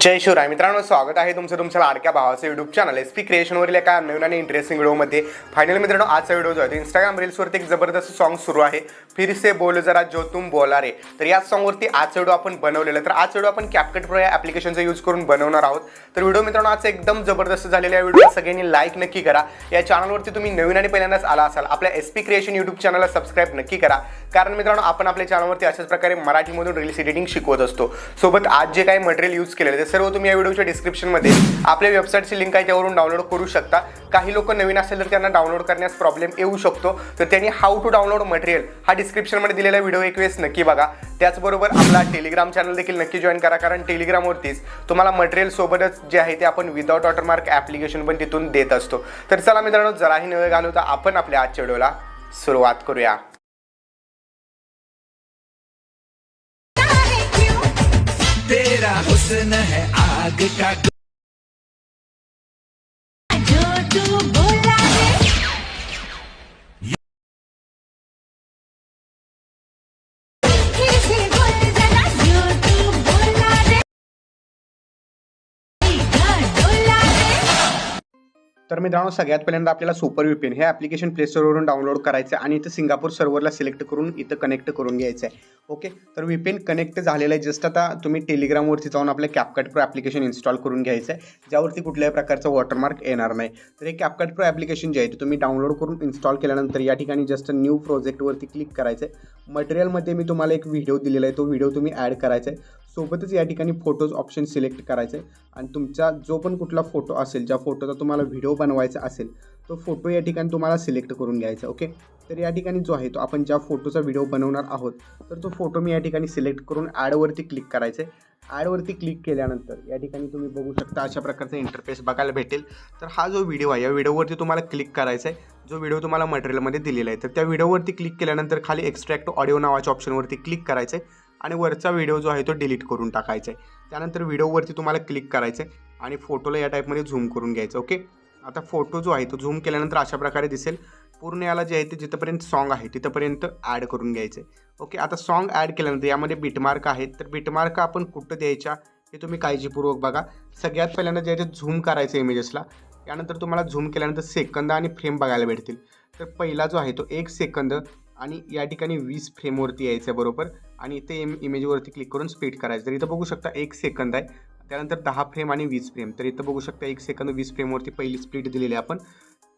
जय शिवराय. मित्रांनो स्वागत आहे तुमचं तुमच्या लाडक्या भावाचं युट्यूब चॅनल एस पी क्रिएशनवरील एका नवीन आणि इंटरेस्टिंग व्हिडिओमध्ये फायनल मित्रांनो आजचा व्हिडिओ जो आहे तो इंस्टाग्राम रील्सवरती एक जबरदस्त सॉन्ग सुरू आहे. फिर से बोल जरा जो तुम बोला रे. तर या सॉन्गवरती आजचा व्हिडिओ आपण बनवलेला. तर आज व्हिडिओ आपण कॅपकट प्रो या ॲप्लिकेशनचा यूज करून बनवणार आहोत. तर व्हिडिओ मित्रांनो आज एकदम जबरदस्त झालेला आहे व्हिडिओ सगळ्यांनी लाईक नक्की करा. या चॅनलवरती तुम्ही नवीन आणि पहिल्यांदाच आला असाल आपल्या एस पी क्रिएशन युट्यूब चॅनलला सबस्क्राईब नक्की करा. कारण मित्रांनो आपण आपल्या चॅनलवरती अशाच प्रकारे मराठीमधून रील्स एडिटिंग शिकवत असतो. सोबत आज जे काही मटेरियल यूज केलेलं ते सर्व तुम्ही या व्हिडिओच्या डिस्क्रिप्शनमध्ये आपल्या वेबसाईटची लिंक आहे त्यावरून डाउनलोड करू शकता. काही लोक नवीन असेल तर त्यांना डाउनलोड करण्यास प्रॉब्लेम येऊ शकतो. तर त्यांनी हाऊ टू डाउनलोड मटेरियल हा डिस्क्रिप्शनमध्ये दिलेला व्हिडिओ एक वेळेस नक्की बघा. त्याचबरोबर आपला टेलिग्राम चॅनल देखील नक्की जॉईन करा कारण टेलिग्रामवरतीच तुम्हाला मटेरियल सोबतच जे आहे ते आपण विदाउट वॉटरमार्क ॲप्लिकेशन पण तिथून देत असतो. तर चला मित्रांनो जराही नवे घालवता आपण आपल्या आजच्या व्हिडिओला सुरुवात करूया. तेरा हुस्न है आग का तर मित्रांनो सगळ्यात पहिल्यांदा आपल्याला सुपर व्हीपीएन हे ॲप्लिकेशन प्ले स्टोरवरून डाउनलोड करायचं आहे आणि इथं सिंगापूर सर्व्हरला सिलेक्ट करून इथं कनेक्ट करून घ्यायचं आहे. ओके तर व्हीपीएन कनेक्ट झालेलं आहे. जस्ट आता तुम्ही टेलिग्रामवरती जाऊन आपलं कॅपकट प्रो ॲप्लिकेशन इन्स्टॉल करून घ्यायचं आहे. ज्यावरती कुठल्याही प्रकारचं वॉटरमार्क येणार नाही. तर हे कॅपकट प्रो ॲप्लिकेशन जे आहे ते तुम्ही डाउनलोड करून इन्स्टॉल केल्यानंतर या ठिकाणी जस्ट न्यू प्रोजेक्टवरती क्लिक करायचं आहे. मटेरियलमध्ये मी तुम्हाला एक व्हिडिओ दिलेला आहे. तो व्हिडिओ तुम्ही ॲड करायचा आहे. सोबतच या ठिकाणी फोटोज ऑप्शन सिलेक्ट करायचे. आणि तुमचा जो पण कुठला फोटो असेल ज्या फोटोचा तुम्हाला व्हिडिओ बनवायचा असेल तो फोटो या ठिकाणी तुम्हाला सिलेक्ट करून घ्यायचा ओके तर या ठिकाणी जो आहे तो आपण ज्या फोटोचा व्हिडिओ बनवणार आहोत तर तो फोटो मी या ठिकाणी सिलेक्ट करून ॲडवरती क्लिक करायचं. आहे ॲडवरती क्लिक केल्यानंतर या ठिकाणी तुम्ही बघू शकता अशा प्रकारचा इंटरफेस बघायला भेटेल. तर हा जो व्हिडिओ आहे या व्हिडिओवरती तुम्हाला क्लिक करायचा आहे जो व्हिडिओ तुम्हाला मटेरियलमध्ये दिलेला आहे तर त्या व्हिडिओवरती क्लिक केल्यानंतर खाली एक्स्ट्रॅक्ट ऑडिओ नावाच्या ऑप्शनवरती क्लिक करायचं आहे आणि वरचा व्हिडिओ जो आहे तो डिलीट करून टाकायचा आहे. त्यानंतर व्हिडिओवरती तुम्हाला क्लिक करायचं आहे आणि फोटोला या टाईपमध्ये झूम करून घ्यायचं ओके आता फोटो जो आहे तो झूम केल्यानंतर अशा प्रकारे दिसेल. पूर्ण याला जे आहे ते जिथंपर्यंत सॉन्ग आहे तिथंपर्यंत ॲड करून घ्यायचं आहे ओके आता सॉन्ग ॲड केल्यानंतर यामध्ये बिटमार्क आहेत. तर बिटमार्क आपण कुठं द्यायच्या हे तुम्ही काळजीपूर्वक बघा. सगळ्यात पहिल्यांदा जे आहे ते झूम करायचं इमेजेसला त्यानंतर तुम्हाला झूम केल्यानंतर सेकंद आणि फ्रेम बघायला भेटतील. तर पहिला जो आहे तो एक सेकंद आणि या ठिकाणी वीस फ्रेमवरती यायचं आहे बरोबर. आणि इथे इम इमेजवरती क्लिक करून स्पीड करायचं. तर इथं बघू शकता एक सेकंद आहे. त्यानंतर दहा फ्रेम आणि वीस फ्रेम तर इथं बघू शकता एक सेकंद वीस फ्रेमवरती पहिली स्प्लिट दिलेली आहे आपण.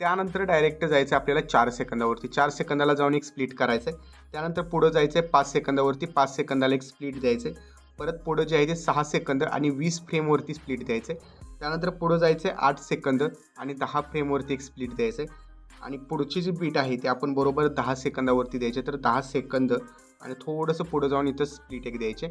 त्यानंतर डायरेक्ट जायचं आहे आपल्याला चार सेकंदावरती चार सेकंदाला जाऊन एक स्प्लिट करायचं आहे त्यानंतर पुढं जायचं आहे पाच सेकंदावरती पाच सेकंदाला एक स्प्लिट द्यायचं आहे परत पुढं जे आहे ते सहा सेकंद आणि वीस फ्रेमवरती स्प्लिट द्यायचं आहे त्यानंतर पुढं जायचं आहे आठ सेकंद आणि दहा फ्रेमवरती एक स्प्लिट द्यायचं आहे आणि पुढची जी बीट आहे ती आपण बरोबर दहा सेकंदावरती द्यायचे तर दहा सेकंद आणि थोडंसं पुढं जाऊन इथं स्प्लिट एक द्यायचे.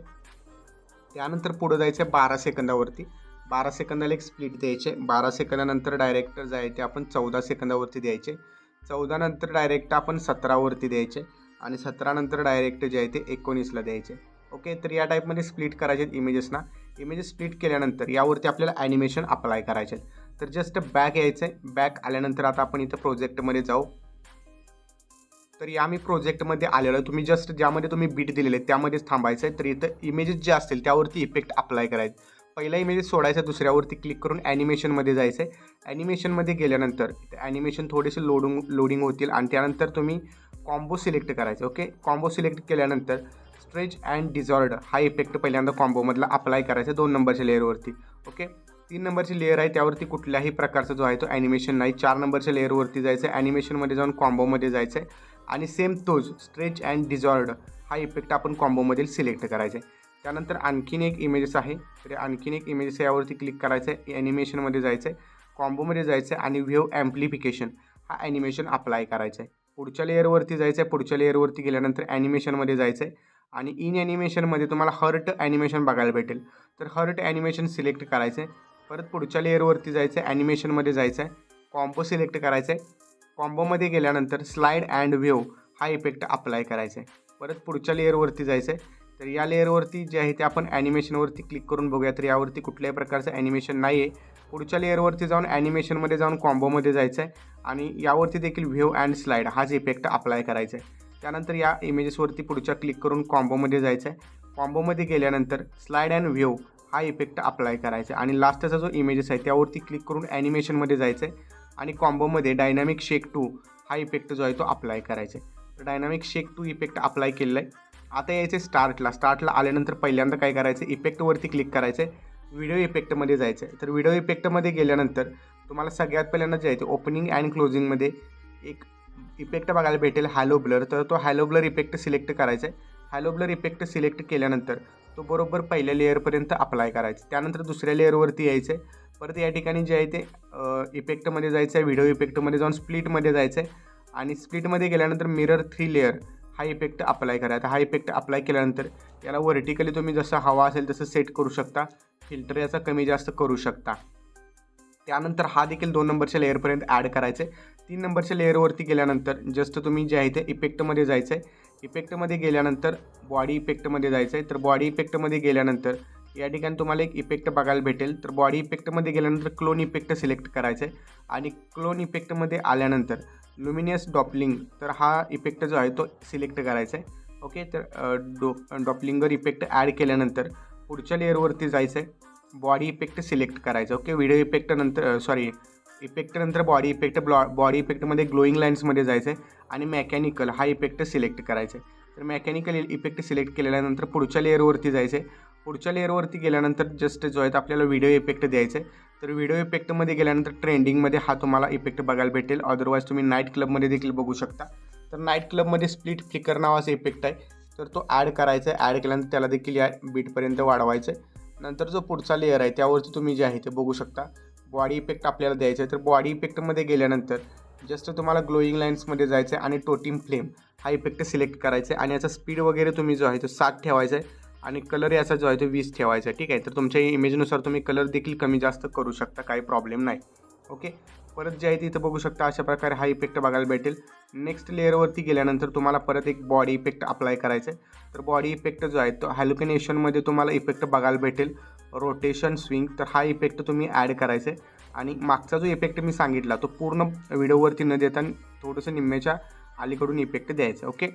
त्यानंतर पुढं जायचं आहे बारा सेकंदावरती. बारा सेकंदाला एक स्प्लिट द्यायचे. बारा सेकंदानंतर डायरेक्ट जाय ते आपण चौदा सेकंदावरती द्यायचे. चौदा नंतर डायरेक्ट आपण सतरावरती द्यायचे आणि सतरानंतर डायरेक्ट जे आहे ते एकोणीसला द्यायचे. ओके तर या टाईपमध्ये स्प्लिट करायचे आहेत इमेजेसना इमेजेस स्प्लिट केल्यानंतर यावरती आपल्याला ॲनिमेशन अप्लाय करायचे आहेत. तर जस्ट बॅक यायचं आहे बॅक आल्यानंतर आता आपण इथं प्रोजेक्टमध्ये जाऊ. तर या मी प्रोजेक्टमध्ये आलेलो. तुम्ही जस्ट ज्यामध्ये तुम्ही बीट दिलेले त्यामध्येच थांबायचं आहे तर इथं इमेजेस जे असतील त्यावरती इफेक्ट अप्लाय करायचे. पहिला इमेजेस सोडायचा दुसऱ्यावरती क्लिक करून ॲनिमेशनमध्ये जायचं आहे ॲनिमेशनमध्ये गेल्यानंतर ॲनिमेशन थोडेसे लोडिंग लोडिंग होतील आणि त्यानंतर तुम्ही कॉम्बो सिलेक्ट करायचं ओके कॉम्बो सिलेक्ट केल्यानंतर स्ट्रेच अँड डिझॉर्ड हा इफेक्ट पहिल्यांदा कॉम्बोमधला अप्लाय करायचा दोन नंबरच्या लेअरवरती ओके तीन नंबरची लेअर आहे त्यावरती कुठल्याही प्रकारचा जो आहे तो ॲनिमेशन नाही. चार नंबरच्या लेअरवरती जायचं आहे ॲनिमेशनमध्ये जाऊन कॉम्बोमध्ये जायचं आहे आणि सेम तोच स्ट्रेच अँड डिझॉर्ड हा इफेक्ट आपण कॉम्बोमधील सिलेक्ट करायचा आहे त्यानंतर आणखीन एक इमेजेस आहे तर आणखीन एक इमेजेस यावरती क्लिक करायचं आहे ॲनिमेशनमध्ये जायचं आहे कॉम्बोमध्ये जायचं आहे आणि व्ह्यू ॲम्प्लिफिकेशन हा ॲनिमेशन अप्लाय करायचा आहे पुढच्या लेअरवरती जायचं आहे पुढच्या लेअरवरती गेल्यानंतर ॲनिमेशनमध्ये जायचं आहे आणि इन ॲनिमेशनमध्ये तुम्हाला हर्ट ॲनिमेशन बघायला भेटेल. तर हर्ट ॲनिमेशन सिलेक्ट करायचं आहे परत पुढच्या लेअरवरती जायचं आहे ॲनिमेशनमध्ये जायचं आहे कॉम्बो सिलेक्ट करायचं आहे कॉम्बोमध्ये गेल्यानंतर स्लाईड अँड व्ह्यू हा इफेक्ट अप्लाय करायचा आहे परत पुढच्या लेअरवरती जायचं आहे तर या लेअरवरती जे आहे ते आपण ॲनिमेशनवरती क्लिक करून बघूया. तर यावरती कुठल्याही प्रकारचं ॲनिमेशन नाही आहे पुढच्या लेअरवरती जाऊन ॲनिमेशनमध्ये जाऊन कॉम्बोमध्ये जायचं आहे आणि यावरती देखील व्ह्यू अँड स्लाईड हाच इफेक्ट अप्लाय करायचा आहे त्यानंतर या इमेजेसवरती पुढच्या क्लिक करून कॉम्बोमध्ये जायचं आहे कॉम्बोमध्ये गेल्यानंतर स्लाईड अँड व्ह्यू हा इफेक्ट अप्लाय करायचा आहे. आणि लास्टचा जो इमेजेस आहे त्यावरती क्लिक करून ॲनिमेशनमध्ये जायचं आहे आणि कॉम्बोमध्ये डायनॅमिक शेक टू हा इफेक्ट जो आहे तो अप्लाय करायचा आहे. तर dynamic shake two effect apply केलेला आहे. आता यायचे स्टार्टला स्टार्टला आल्यानंतर पहिल्यांदा काय करायचं इफेक्टवरती क्लिक करायचं आहे. व्हिडिओ इफेक्टमध्ये जायचं आहे. तर व्हिडिओ इफेक्टमध्ये गेल्यानंतर तुम्हाला सगळ्यात पहिल्यांदा जे आहे ते ओपनिंग अँड क्लोजिंगमध्ये एक इफेक्ट बघायला भेटेल हॅलो ब्लर तर तो हॅलो ब्लर इफेक्ट सिलेक्ट करायचा आहे. हॅलो ब्लर इफेक्ट सिलेक्ट केल्यानंतर तो बरोबर पहिल्या लेअरपर्यंत अप्लाय करायचा. त्यानंतर दुसऱ्या लेअरवरती यायचं आहे परत या ठिकाणी जे आहे ते इफेक्टमध्ये जायचं आहे व्हिडिओ इफेक्टमध्ये जाऊन स्प्लिटमध्ये जायचं आहे आणि स्प्लिटमध्ये गेल्यानंतर मिरर थ्री लेअर हा इफेक्ट अप्लाय करायचा. हा इफेक्ट अप्लाय केल्यानंतर याला व्हर्टिकली तुम्ही जसं हवा असेल तसं सेट करू शकता. फिल्टर याचा कमी जास्त करू शकता. त्यानंतर हा देखील दोन नंबरच्या लेअरपर्यंत ॲड करायचं आहे तीन नंबरच्या लेअरवरती गेल्यानंतर जस्ट तुम्ही जे आहे ते इफेक्टमध्ये जायचं आहे इफेक्टमध्ये गेल्यानंतर बॉडी इफेक्टमध्ये जायचं आहे तर बॉडी इफेक्टमध्ये गेल्यानंतर या ठिकाणी तुम्हाला एक इफेक्ट बघायला भेटेल. तर बॉडी इफेक्टमध्ये गेल्यानंतर क्लोन इफेक्ट सिलेक्ट करायचं आहे आणि क्लोन इफेक्टमध्ये आल्यानंतर लुमिनियस डॉपलिंग तर हा इफेक्ट जो आहे तो सिलेक्ट करायचा आहे ओके तर डो डॉपलिंगर इफेक्ट ॲड केल्यानंतर पुढच्या लेअरवरती जायचं आहे बॉडी इफेक्ट सिलेक्ट करायचं ओके व्हिडिओ इफेक्ट नंतर सॉरी इफेक्ट नंतर बॉडी इफेक्ट ब्लॉ बॉडी इफेक्टमध्ये ग्लोईंग लाईन्समध्ये जायचं आहे आणि मेकॅनिकल हा इफेक्ट सिलेक्ट करायचा आहे तर मेकॅनिकल इफेक्ट सिलेक्ट केल्यानंतर पुढच्या लेअरवरती जायचं आहे पुढच्या लेअरवरती गेल्यानंतर जस्ट जो आहे आपल्याला व्हिडिओ इफेक्ट द्यायचा आहे तर व्हिडिओ इफेक्टमध्ये गेल्यानंतर ट्रेंडिंगमध्ये हा तुम्हाला इफेक्ट बघायला भेटेल. अदरवाईज तुम्ही नाईट क्लबमध्ये देखील बघू शकता. तर नाईट क्लबमध्ये स्प्लिट फ्लिकर नावाचा इफेक्ट आहे. तर तो ॲड करायचा आहे ॲड केल्यानंतर त्याला देखील या बीटपर्यंत वाढवायचं आहे नंतर जो पुढचा लेअर आहे त्यावरती तुम्ही जे आहे ते बघू शकता. बॉडी इफेक्ट आपल्याला द्यायचं आहे तर बॉडी इफेक्टमध्ये गेल्यानंतर जस्ट तुम्हाला ग्लोईंग लाईन्समध्ये जायचं आहे आणि टोटिम फ्लेम हा इफेक्ट सिलेक्ट करायचा आहे. आणि याचा स्पीड वगैरे तुम्ही जो आहे तो सात ठेवायचा आहे आणि कलर याचा जो आहे तो वीस ठेवायचा आहे. ठीक आहे? तर तुमच्या इमेजनुसार तुम्ही कलर देखील कमी जास्त करू शकता काही प्रॉब्लेम नाही. ओके परत जे आहे तिथं इथं बघू शकता अशा प्रकारे हा इफेक्ट बघायला भेटेल. नेक्स्ट लेअरवरती गेल्यानंतर तुम्हाला परत एक बॉडी इफेक्ट अप्लाय करायचा आहे. तर बॉडी इफेक्ट जो आहे तो हॅल्युकिनेशनमध्ये तुम्हाला इफेक्ट बघायला भेटेल. रोटेशन स्विंग तर हा इफेक्ट तुम्ही ॲड करायचा आहे आणि मागचा जो इफेक्ट मी सांगितला तो पूर्ण व्हिडिओवरती न देता थोडंसं निम्म्याच्या अलीकडून इफेक्ट द्यायचा ओके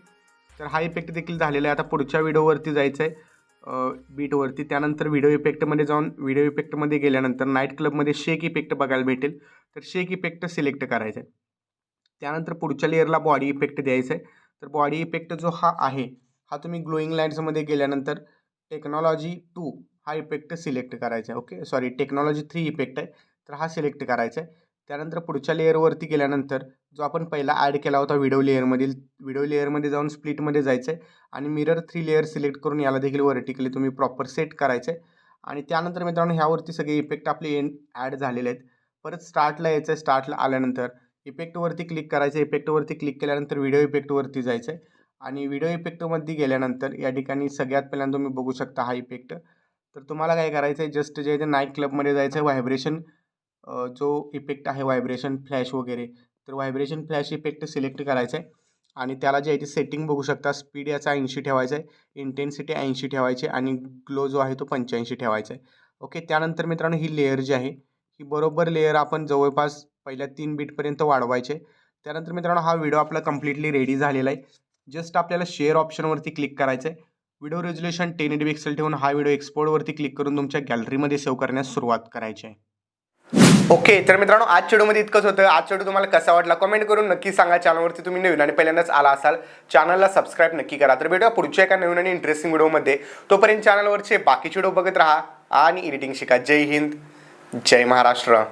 तर हा इफेक्ट देखील झालेला आहे. आता पुढच्या व्हिडिओवरती जायचं आहे बीटवरती त्यानंतर व्हिडिओ इफेक्टमध्ये जाऊन व्हिडिओ इफेक्टमध्ये गेल्यानंतर नाईट क्लबमध्ये शेक इफेक्ट बघायला भेटेल. तर शेक इफेक्ट सिलेक्ट करायचं आहे त्यानंतर पुढच्या लेअरला बॉडी इफेक्ट द्यायचा आहे तर बॉडी इफेक्ट जो हा आहे हा तुम्ही ग्लोईंग लाईन्समध्ये गेल्यानंतर टेक्नॉलॉजी टू हा इफेक्ट सिलेक्ट करायचा आहे. Okay? Sorry technology three effect आहे. तर हा सिलेक्ट करायचा आहे. त्यानंतर पुढच्या लेअरवरती गेल्यानंतर जो आपण पहिला ॲड केला होता व्हिडिओ लेअरमधील व्हिडिओ लेअरमध्ये जाऊन स्प्लिटमध्ये जायचं आहे. आणि मिरर थ्री लेअर सिलेक्ट करून याला देखील वर्टिकली तुम्ही प्रॉपर सेट करायचं आहे. आणि त्यानंतर मित्रांनो ह्यावरती सगळे इफेक्ट आपले एंड ॲड झालेले आहेत. परत स्टार्टला यायचं आहे. स्टार्टला आल्यानंतर इफेक्टवरती क्लिक करायचं इफेक्टवरती क्लिक केल्यानंतर व्हिडिओ इफेक्टवरती जायचं आहे. आणि व्हिडिओ इफेक्टमध्ये गेल्यानंतर या ठिकाणी सगळ्यात पहिल्यांदा तुम्ही बघू शकता हा इफेक्ट तर तुम्हाला काय करायचं आहे जस्ट जे आहे ते नाईट क्लबमध्ये जायचं आहे व्हायब्रेशन जो इफेक्ट आहे व्हायब्रेशन फ्लॅश वगैरे तर व्हायब्रेशन फ्लॅश इफेक्ट सिलेक्ट करायचं आहे आणि त्याला जे आहे ते सेटिंग बघू शकता. स्पीड याचा ऐंशी ठेवायचा आहे इंटेन्सिटी ऐंशी ठेवायची आणि ग्लो जो आहे तो पंच्याऐंशी ठेवायचा आहे ओके त्यानंतर मित्रांनो ही लेअर जी आहे ही बरोबर लेअर आपण जवळपास पहिल्या तीन बीटपर्यंत वाढवायचे. त्यानंतर मित्रांनो हा व्हिडिओ आपला कम्प्लिटली रेडी झालेला आहे. जस्ट आपल्याला शेअर ऑप्शनवरती क्लिक करायचं आहे video resolution ten eighty pixel ठेवून हा व्हिडिओ एक्सपोर्टवरती क्लिक करून तुमच्या गॅलरीमध्ये सेव्ह करण्यास सुरुवात करायची आहे. ओके तर मित्रांनो आज व्हिडिओमध्ये इतकंच होतं. आज व्हिडिओ तुम्हाला कसा वाटला कमेंट करून नक्की सांगा. चॅनलवरती तुम्ही नवीन आणि पहिल्यांदाच आला असाल चॅनलला सबस्क्राईब नक्की करा. तर भेटूया पुढच्या एका नवीन आणि इंटरेस्टिंग व्हिडिओमध्ये तोपर्यंत चॅनलवरचे बाकीचे व्हिडिओ बघत राहा आणि एडिटिंग शिका. जय हिंद जय महाराष्ट्र.